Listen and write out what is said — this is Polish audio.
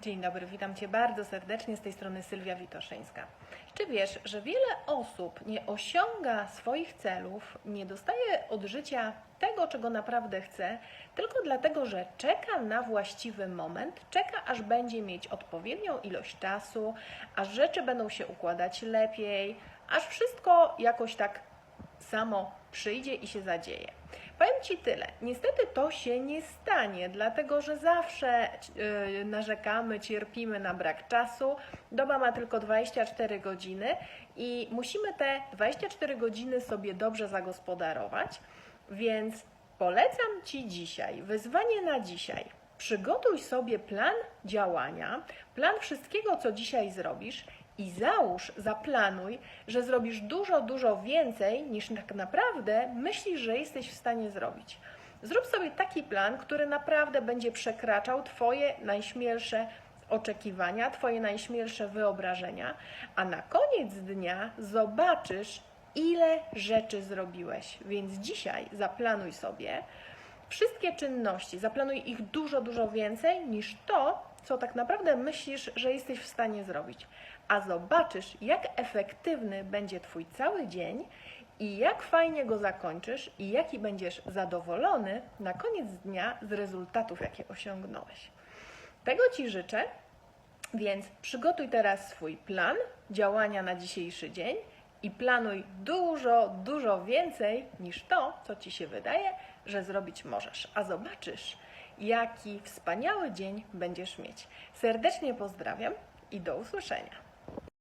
Dzień dobry, witam Cię bardzo serdecznie z tej strony Sylwia Witoszyńska. Czy wiesz, że wiele osób nie osiąga swoich celów, nie dostaje od życia tego, czego naprawdę chce, tylko dlatego, że czeka na właściwy moment, czeka aż będzie mieć odpowiednią ilość czasu, aż rzeczy będą się układać lepiej, aż wszystko jakoś tak samo przyjdzie i się zadzieje. Powiem Ci tyle. Niestety to się nie stanie, dlatego że zawsze yy, narzekamy, cierpimy na brak czasu. Doba ma tylko 24 godziny i musimy te 24 godziny sobie dobrze zagospodarować. Więc polecam Ci dzisiaj, wyzwanie na dzisiaj. Przygotuj sobie plan działania, plan wszystkiego, co dzisiaj zrobisz i załóż, zaplanuj, że zrobisz dużo, dużo więcej niż tak naprawdę myślisz, że jesteś w stanie zrobić. Zrób sobie taki plan, który naprawdę będzie przekraczał Twoje najśmielsze oczekiwania, Twoje najśmielsze wyobrażenia, a na koniec dnia zobaczysz, ile rzeczy zrobiłeś. Więc dzisiaj zaplanuj sobie wszystkie czynności, zaplanuj ich dużo, dużo więcej niż to, co tak naprawdę myślisz, że jesteś w stanie zrobić. A zobaczysz, jak efektywny będzie Twój cały dzień i jak fajnie go zakończysz i jaki będziesz zadowolony na koniec dnia z rezultatów, jakie osiągnąłeś. Tego Ci życzę, więc przygotuj teraz swój plan działania na dzisiejszy dzień i planuj dużo, dużo więcej niż to, co Ci się wydaje, że zrobić możesz. A zobaczysz, jaki wspaniały dzień będziesz mieć. Serdecznie pozdrawiam i do usłyszenia.